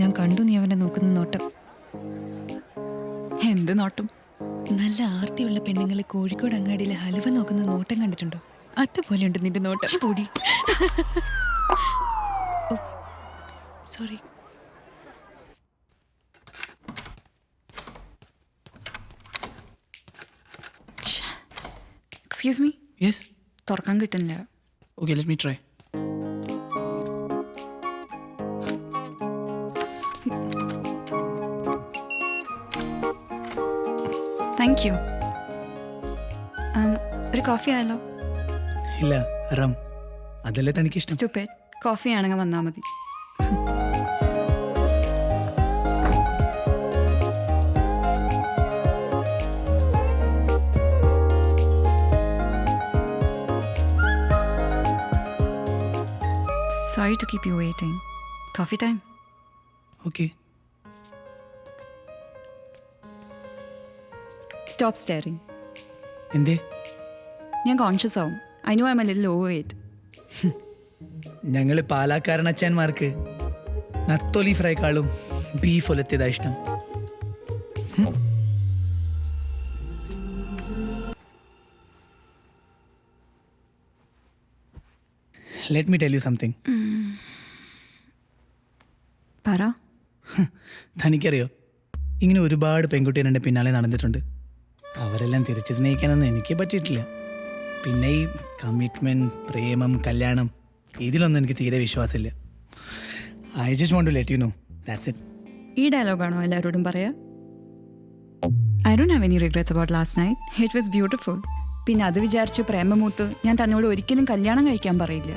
ഞാൻ കണ്ടു നീ അവനെ നോക്കുന്ന നോട്ടം. എന്ത് നോട്ടം? നല്ല ആർത്തിയുള്ള പെണ്ണുങ്ങളെ കോഴിക്കോട് അങ്ങാടിയിലെ ഹലുവ നോക്കുന്ന നോട്ടം കണ്ടിട്ടുണ്ടോ? അതുപോലെയുണ്ട് നിന്റെ നോട്ടം. പൊടി. സോറി. Excuse me? യെസ് തുറക്കാൻ കിട്ടുന്നില്ല. Okay let me try thank you ഒരു കോഫി ആയാലോ ഇല്ല റം അതല്ലേ തനിക്ക് ഇഷ്ടം സ്റ്റുപ്പേറ്റ് കോഫി ആണെങ്കിൽ വന്നാൽ മതി. Sorry to keep you waiting. Coffee time? Okay Stop staring എന്തേ? ഞാൻ കോൺഷ്യസ് ആവും. I know I'm a little overweight ഞങ്ങൾ പാലാക്കാരനച്ചാന്മാർക്ക് നത്തോലി ഫ്രൈക്കാളും ബീഫ് ഒലത്തിയതാ ഇഷ്ടം. Let me tell you something പറ. തനിക്കറിയോ? ഇങ്ങനെ ഒരുപാട് പെൺകുട്ടികൾ എന്റെ പിന്നാലെ നടന്നിട്ടുണ്ട്. അവരെല്ലാം തിരിച്ച് സ്നേഹിക്കാനൊന്നും എനിക്ക് പറ്റിയിട്ടില്ല. പിന്നെ ഈ കമ്മിറ്റ്മെന്റ് പ്രേമം കല്യാണം ഇതിലൊന്നും എനിക്ക് തീരെ വിശ്വാസമില്ല. I just want to let you know that's it ഈ ഡയലോഗാണോ എല്ലാവരോടും പറയാ? I don't have any regrets about last night it was beautiful പിന്നെ അത് വിചാരിച്ച് പ്രേമമൂത്ത് ഞാൻ തന്നോട് ഒരിക്കലും കല്യാണം കഴിക്കാൻ പറയില്ല.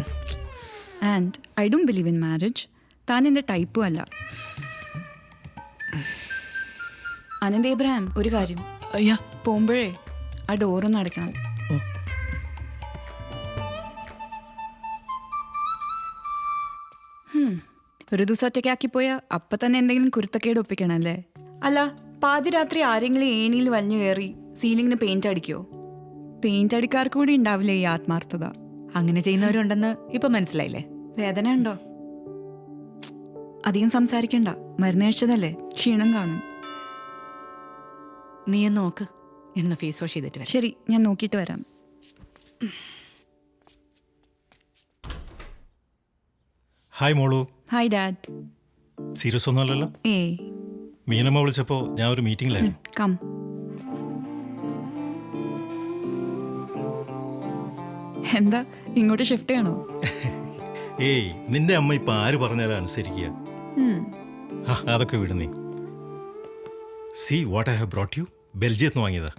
And I don't believe in marriage താൻ എന്റെ ടൈപ്പും അല്ല. അനന്ത് ഇബ്രാഹിം ഒരു കാര്യം. അയ്യാ. പോകുമ്പോഴേ ആ ഡോറൊന്ന് അടയ്ക്കണം. ഓ. ഒരു ദിവസം ഒറ്റയ്ക്കാക്കി പോയാൽ അപ്പൊ തന്നെ എന്തെങ്കിലും കുരുത്തക്കേട് ഒപ്പിക്കണം അല്ലേ അല്ല പാതിരാത്രി ആരെങ്കിലും ഏണിയിൽ വലിഞ്ഞു കയറി സീലിംഗിന് പെയിന്റ് അടിക്കോ? പെയിന്റ് അടിക്കാർക്ക് കൂടി ഉണ്ടാവില്ലേ ഈ ആത്മാർത്ഥത? അങ്ങനെ ചെയ്യുന്നവരുണ്ടെന്ന് ഇപ്പൊ മനസ്സിലായില്ലേ? വേദന ഉണ്ടോ? അധികം സംസാരിക്കണ്ട. മരുന്ന് കഴിച്ചതല്ലേ? ക്ഷീണം കാണും. നീ എന്ന് നോക്ക്. എന്ന് ഫേസ് വാഷ് ചെയ്തിട്ട് വരാം. ശരി ഞാൻ നോക്കിയിട്ട് വരാം. ഹായ് മോളു. Hi dad. സീരിയസ് ഒന്നുമല്ലല്ലോ ഏ. മീനമ്മ വിളിച്ചപ്പോ ഞാൻ ഒരു മീറ്റിംഗിലായിരുന്നു കം. എന്താ ഇങ്ങോട്ട് ഷിഫ്റ്റ് ചെയ്യണോ ഏയ് നിന്റെ അമ്മ ഇപ്പൊ ആര് പറഞ്ഞാലും അനുസരിക്കുക. അതൊക്കെ വിട് നീ. See what I have brought you ബെൽജിയത്ത് നിന്ന് വാങ്ങിയതാ.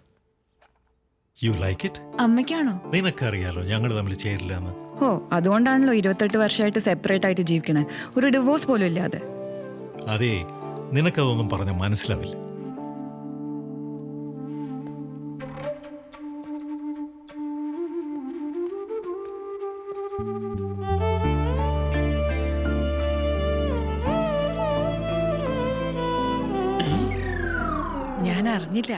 യു ലൈക്ക് ഇറ്റ് അമ്മയ്ക്കാണോ? നിനക്കറിയാലോ ഞങ്ങൾ തമ്മിൽ ചേരില്ല എന്ന്. ഓ അതുകൊണ്ടാണല്ലോ ഇരുപത്തെട്ട് വർഷമായിട്ട് സെപ്പറേറ്റ് ആയിട്ട് ജീവിക്കണേ. ഒരു ഡിവോഴ്സ് പോലും ഇല്ലാതെ. അതെ നിനക്കതൊന്നും പറഞ്ഞ മനസ്സിലാവില്ല. ഞാൻ അറിഞ്ഞില്ല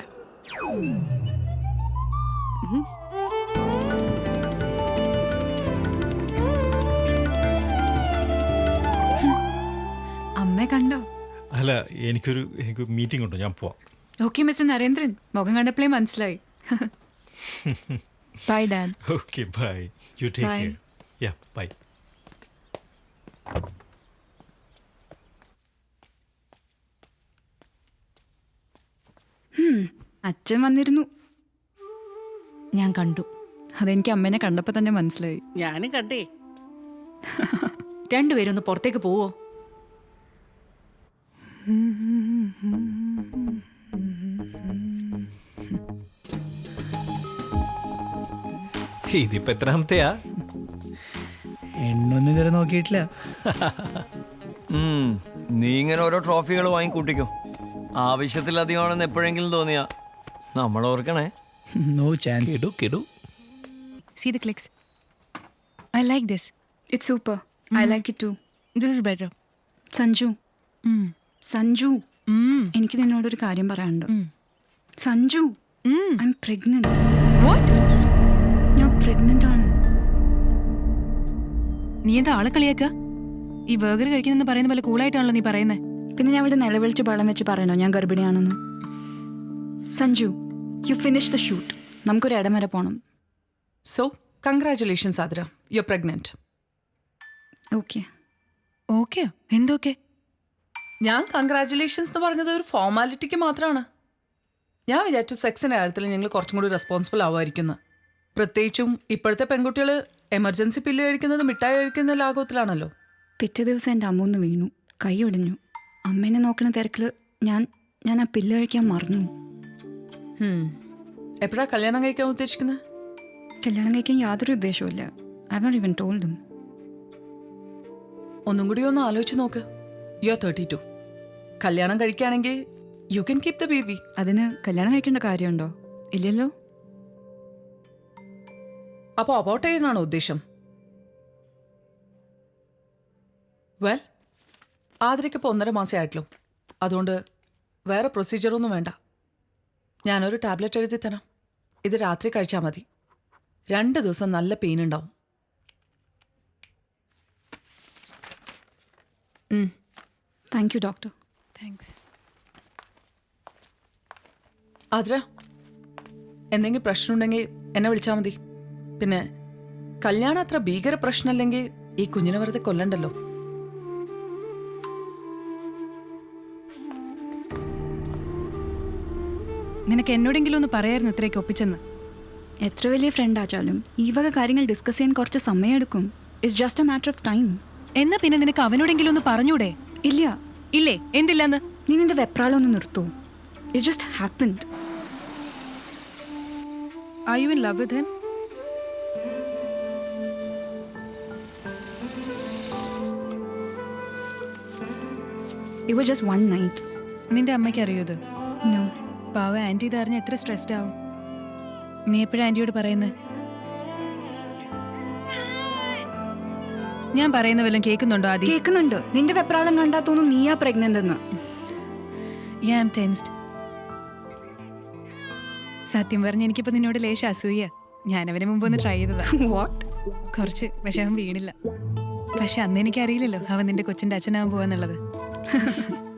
അമ്മയെ കണ്ടോ? അല്ല എനിക്കൊരു എനിക്ക് മീറ്റിംഗ് ഉണ്ട്. ഞാൻ പോവാം. ഓക്കെ മിസ്റ്റർ നരേന്ദ്രൻ മുഖം കണ്ടപ്പോഴേ മനസ്സിലായി. Bye dad okay bye you take care yeah bye അച്ഛൻ വന്നിരുന്നു. ഞാൻ കണ്ടു. അതെനിക്ക് അമ്മേനെ കണ്ടപ്പോൾ തന്നെ മനസ്സിലായി. ഞാനും കണ്ടേ. രണ്ടുപേരും ഒന്ന് പുറത്തേക്ക് പോവോ? ഇതിപ്പോ എത്രാമത്തെയാ? എണ്ണൊന്നും ഇതുവരെ നോക്കിയിട്ടില്ല. നീ ഇങ്ങനെ ഓരോ ട്രോഫികൾ വാങ്ങിക്കൂട്ടിക്കോ. ആവശ്യത്തിലധികമാണെന്ന് എപ്പോഴെങ്കിലും തോന്നിയാ നമ്മൾ ഓർക്കണേ നോ ചാൻസ് കിടു കിടു See the clicks. I like this. It super I like it too This is better. Sanju Mm. Sanju Mm. എനിക്ക് നിന്നോടൊരു കാര്യം പറയാനുണ്ട്. Sanju Mm. I'm pregnant What? ഞാൻ പ്രഗ്നന്റ് ആണ് നീ എന്താ ആളെ കളിയാക്ക ഈ ബർഗർ കഴിക്കുന്നെന്ന് പറയുന്ന പോലെ കൂളായിട്ടാണല്ലോ നീ പറയുന്നത് പിന്നെ ഞാൻ ഇവിടെ നിലവിളിച്ച് ബളം വെച്ച് പറയണോ? ഞാൻ ഗർഭിണിയാണെന്ന്. Sanju you finish the shoot നമുക്കൊരു ഇടം വരെ പോകണം so congratulations, Adra. You pregnant okay okay എന്തൊക്കെ? ഞാൻ കൺഗ്രാറ്റുലേഷൻസ് എന്ന് പറഞ്ഞത് ഒരു ഫോർമാലിറ്റിക്ക് മാത്രമാണ് ഞാൻ വിചാരിച്ചു സെക്സിന്റെ കാര്യത്തിൽ ഞങ്ങൾ കുറച്ചും കൂടി റെസ്പോൺസിബിൾ ആവുമായിരിക്കുന്നു. പ്രത്യേകിച്ചും ഇപ്പോഴത്തെ പെൺകുട്ടികൾ എമർജൻസി പില്ല് കഴിക്കുന്നത് മിഠായി കഴിക്കുന്ന ലാഘവത്തിലാണല്ലോ. പിറ്റേ ദിവസം എന്റെ അമ്മ ഒന്ന് വീണു. കൈ ഒടിഞ്ഞു. അമ്മേനെ നോക്കണ തിരക്കിൽ ഞാൻ ഞാൻ ആ പില്ല് കഴിക്കാൻ മറന്നു. എപ്പോഴാ കല്യാണം കഴിക്കാൻ ഉദ്ദേശിക്കുന്നത് കല്യാണം കഴിക്കാൻ യാതൊരു ഉദ്ദേശവും ഐ നോട്ട് ഇവൻ ടോൾഡും ഒന്നും കൂടി ഒന്ന് ആലോചിച്ച് നോക്ക്. യു ആർ തേർട്ടി ടു കല്യാണം കഴിക്കുകയാണെങ്കിൽ you can keep the baby അതിന് കല്യാണം കഴിക്കേണ്ട കാര്യമുണ്ടോ? ഇല്ലല്ലോ? അപ്പോൾ അബോട്ട് ചെയ്യാനാണോ ഉദ്ദേശം? വെൽ ആതിരയ്ക്കിപ്പോൾ ഒന്നര ആയിട്ടുള്ളൂ. അതുകൊണ്ട് വേറെ പ്രൊസീജിയറൊന്നും വേണ്ട. ഞാനൊരു ടാബ്ലറ്റ് എഴുതി തരാം. ഇത് രാത്രി കഴിച്ചാൽ മതി. രണ്ട് ദിവസം നല്ല പെയിൻ ഉണ്ടാവും. Thank you doctor thanks Athira എന്തെങ്കിലും പ്രശ്നമുണ്ടെങ്കിൽ എന്നെ വിളിച്ചാൽ മതി. പിന്നെ കല്യാണം അത്ര ഭീകര പ്രശ്നമല്ലെങ്കിൽ ഈ കുഞ്ഞിനെ വെറുതെ കൊല്ലണ്ടല്ലോ. നിനക്ക് എന്നോടെങ്കിലും ഒന്ന് പറയായിരുന്നു ഇത്രയൊക്കെ ഒപ്പിച്ചെന്ന്? എത്ര വലിയ ഫ്രണ്ട് ആച്ചാലും ഈ വക കാര്യങ്ങൾ ഡിസ്കസ് ചെയ്യാൻ കുറച്ച് സമയമെടുക്കും it's just a matter of time എന്നാ പിന്നെ നിനക്ക് അവനോടെങ്കിലും ഒന്ന് പറഞ്ഞൂടെ? ഇല്ല. ഇല്ലേ? എന്തില്ലെന്ന്? നീ നിന്റെ വെപ്രാളം ഒന്ന് നിർത്തൂ. It just happened I you in love with him it was just one night നിന്റെ അമ്മയ്ക്ക് അറിയോ ഇത്? നോ പാവ ആന്റി ഇത് അറിഞ്ഞ എത്ര സ്ട്രെസ്ഡ് ആവും. നീ എപ്പോഴും ആന്റിയോട് പറയുന്നത് ഞാൻ പറയുന്ന വല്ലതും കേൾക്കുന്നുണ്ടോ ആദ്യം കേൾക്കുന്നുണ്ട്. നിന്റെ വെപ്രാളം കണ്ടാ തോന്നും നീയാ പ്രഗ്നന്റ് എന്ന്. ഞാൻ ആം ടെൻസ്ഡ് സത്യം പറഞ്ഞ എനിക്കിപ്പോ നിന്നോട് ലേശം അസൂയ. ഞാൻ അവന് മുമ്പ് ഒന്ന് ട്രൈ ചെയ്തതാ. വാട്ട് കുറച്ച് പക്ഷെ അവൻ വീണില്ല. പക്ഷെ അന്ന് എനിക്കറിയില്ലല്ലോ അവൻ നിന്റെ കൊച്ചിന്റെ അച്ഛനാവാൻ പോവാന്നുള്ളത്.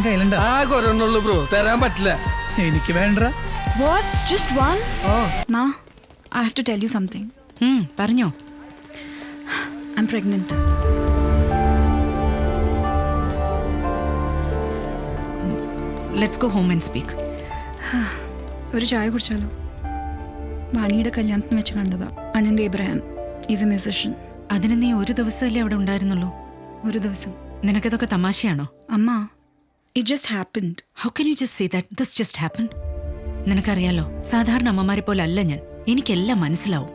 സാധനം കയ്യിലുണ്ട്. ആകെ ഒരെണ്ണുള്ളൂ ബ്രോ. തരാൻ പറ്റില്ല. എനിക്ക് വേണ്ട വാട്ട് ജസ്റ്റ് വൺ ഓ. മാ I have to tell you something പറഞ്ഞോ. I'm pregnant let's go home and speak ഒരു ചായ കുടിച്ചാലോ? വാണിയുടെ കല്യാണത്തിന് വെച്ച് കണ്ടതാ. Ananth Ibrahim. Is a musician അതിന് നീ ഒരു ദിവസമല്ലേ അവിടെ ഉണ്ടായിരുന്നുള്ളൂ? ഒരു ദിവസം. നിനക്കതൊക്കെ തമാശയാണോ? അമ്മ it just happened how can you just say that this just happen നിനക്കറിയാലോ സാധാരണ അമ്മമാരെ പോലെ അല്ല ഞാൻ. എനിക്കെല്ലാം മനസ്സിലാവും.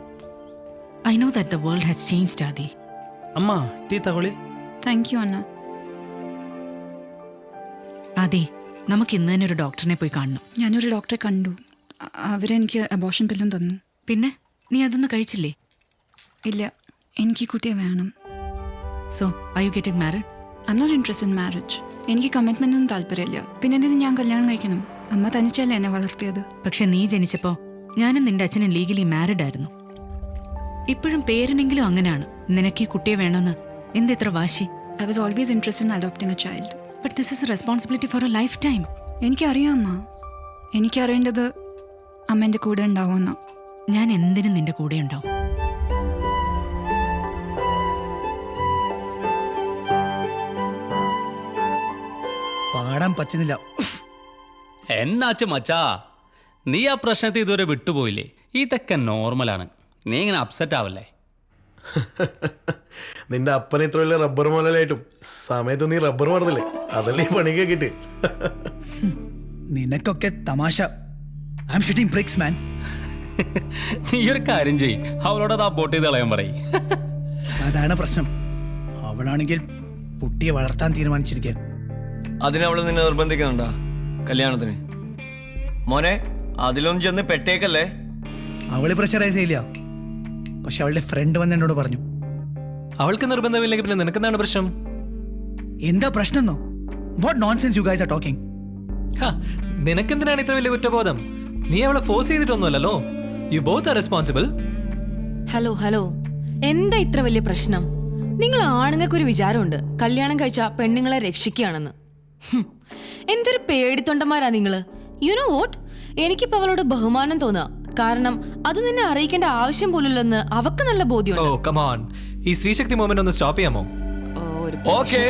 I know that the world has changed Adi അമ്മ ടീ തകൊളി താങ്ക് യു അന്ന ആദി നമുക്ക് ഇന്ന് തന്നെ ഒരു ഡോക്ടറിനെ പോയി കാണണം. ഞാനൊരു ഡോക്ടറെ കണ്ടു. അ- അവരെനിക്ക് അബോഷൻ പില്ലും തന്നു. പിന്നെ? നീ അതൊന്നും കഴിച്ചില്ലേ? ഇല്ല എനിക്ക് ഈ കുട്ടിയെ വേണം. So I you getting married I'm not interest in marriage എനിക്ക് കമ്മിറ്റ്മെന്റ് ഒന്നും താല്പര്യമില്ല. പിന്നെ എന്തിനു ഞാൻ കല്യാണം കഴിക്കണം? അമ്മ തനിച്ചല്ല എന്നെ വളർത്തിയത്. പക്ഷെ നീ ജനിച്ചപ്പോ ഞാനും നിന്റെ അച്ഛനും ലീഗലി മാരിഡ് ആയിരുന്നു. ഇപ്പോഴും പേരിനെങ്കിലും അങ്ങനെയാണ്. നിനക്ക് ഈ കുട്ടിയെ വേണമെന്ന് എന്തിത്ര വാശി. I was always interest in adopting a child but this is responsibility for a lifetime എനിക്കറിയാം അമ്മ. എനിക്കറിയേണ്ടത് അമ്മ എന്റെ കൂടെ ഉണ്ടാവുമെന്ന. ഞാൻ എന്തിനും നിന്റെ കൂടെ ഉണ്ടാവും. പാടാൻ പറ്റുന്നില്ല. എന്നാച്ചു മച്ചാ നീ ആ പ്രശ്നത്തെ ഇതുവരെ വിട്ടുപോയില്ലേ? ഇതൊക്കെ നോർമലാണ്. നീ ഇങ്ങനെ അപ്സെറ്റ് ആവല്ലേ? നിന്റെ അപ്പനെ ഇത്ര വലിയ റബ്ബർ മോലായിട്ടും സമയത്ത് നീ റബ്ബർ മറന്നില്ലേ അതല്ലേ ഈ പണിക്ക് കിട്ടി നിനക്കൊക്കെ തമാശ. I'm shooting bricks man നീ ഒരു കാര്യം ചെയ് അവളോട് അത് അബോട്ട് ചെയ്ത് കളയാൻ പറയും. അതാണ് പ്രശ്നം. അവളാണെങ്കിൽ കുട്ടിയെ വളർത്താൻ തീരുമാനിച്ചിരിക്കുക അതിനവൾ നിന്നെ നിർബന്ധിക്കുന്നുണ്ടാ? കല്യാണത്തിന്. മോനെ അതിലൊന്നും ചെന്ന് പെട്ടേക്കല്ലേ? അവൾ പ്രഷറൈസ് ചെയ്യില്ല. പക്ഷെ അവളുടെ ഫ്രണ്ട് വന്ന് എന്നോട് പറഞ്ഞു. അവൾക്ക് നിർബന്ധമില്ലെങ്കിൽ പിന്നെ നിനക്കെന്താണ് പ്രശ്നം? എന്താ പ്രശ്നം എന്നോ what nonsense you guys are talking ഹാ, നിനക്കെന്തിനാണ് ഇത്ര വലിയ കുറ്റബോധം? നീ അവളെ force ചെയ്തിട്ടൊന്നുമല്ലല്ലോ. You both are responsible hello hello എന്താ ഇത്ര വലിയ പ്രശ്നം? നിങ്ങൾ ആണുങ്ങൾക്കൊരു വിചാരമുണ്ട്. കല്യാണം കഴിച്ച പെണ്ണുങ്ങളെ രക്ഷിക്കുകയാണെന്ന്. എന്തൊരു പേടിത്തൊണ്ടന്മാരാ നിങ്ങൾ. യു നോ വോട്ട് എനിക്കിപ്പോ അവളോട് ബഹുമാനം തോന്നാ. കാരണം അത് നിന്നെ അറിയിക്കേണ്ട ആവശ്യം പോലുള്ളെന്ന് അവക്ക് നല്ല ഓ ബോധ്യമുണ്ട് കമോൺ ഈ സ്ത്രീശക്തി മൂവ്മെന്റ് ഒന്ന് സ്റ്റോപ്പ് ചെയ്യാമോ? ഓ, ഒരു okay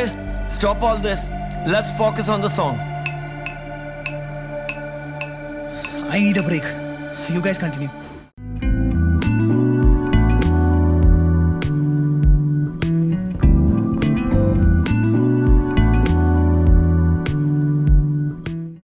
stop all this let's focus on the song I need a break you guys continue